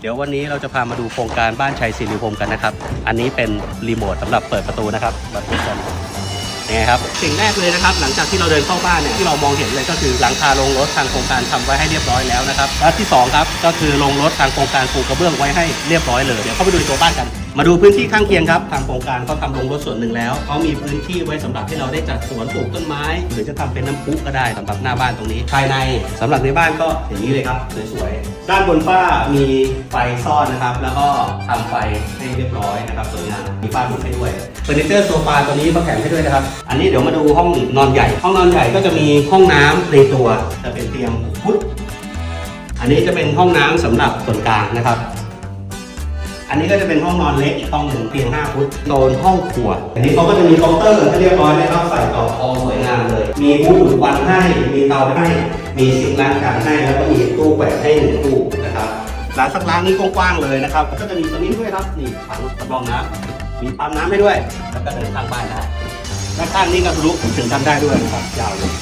เดี๋ยววันนี้เราจะพามาดูโครงการบ้านชัยศิริพงศ์กันนะครับ อันนี้เป็นรีโมทสำหรับเปิดประตูนะครับมาดูกันยังไงครับสิ่งแรกเลยนะครับ หลังจากที่เราเดินเข้าบ้านเนี่ยที่เรามองเห็นเลยก็คือหลังคาโรงรถทางโครงการทำไว้ให้เรียบร้อยแล้วนะครับและที่สองครับก็คือโรงรถทางโครงการปูกระเบื้องไว้ให้เรียบร้อยเลยเดี๋ยวเข้าไปดูในตัวบ้านกัน มาดูพื้นที่ข้างเคียงครับทางโครงการเขาทำโรงรถส่วนหนึ่งแล้วเขามีพื้นที่ไว้สำหรับให้เราได้จัดสวนปลูกต้นไม้ หรือจะทำเป็นน้ำพุก็ได้สำหรับหน้าบ้านตรงนี้ ภายในสำหรับในบ้านก็อย่างนี้เลยครับสวยๆด้านบนฝ้ามีไฟซ่อนนะครับ แล้วก็ทำไฟให้เรียบร้อยนะครับสวยงามมีฝ้าหนุนให้ด้วยเฟอร์นิเจอร์โซฟาตัวนี้มาแข่งให้ด้วยนะครับ อันนี้เดี๋ยวมาดูห้องนอนใหญ่ ห้องนอนใหญ่ก็จะมีห้องน้ำในตัวจะเป็นเตียงพุทอันนี้จะเป็นห้องน้ำสำหรับส่วนกลางนะครับ อันนี้ก็จะเป็นห้องนอนเล็กอีกห้องหนึ่งเพียง5ฟุตโซนห้องครัว อันนี้เขาก็จะมีเคาน์เตอร์ให้เรียบร้อยนะครับใส่ต่อคอสวยงามเลย มีบูธดูดควันให้ มีเตาให้ มีซิงค์ล้างจานให้ แล้วก็มีตู้แขวนให้หนึ่งตู้นะครับร้านสักร้านนี้กว้างๆเลยนะครับ ก็จะมีตัวนี้ด้วยครับ นี่ถังสำรองน้ำมีปั๊มน้ำให้ด้วย แล้วก็เดินทางบ้านได้ด้านข้างนี้ก็ทะลุถึงกันได้ด้วยนะครับยาวเลย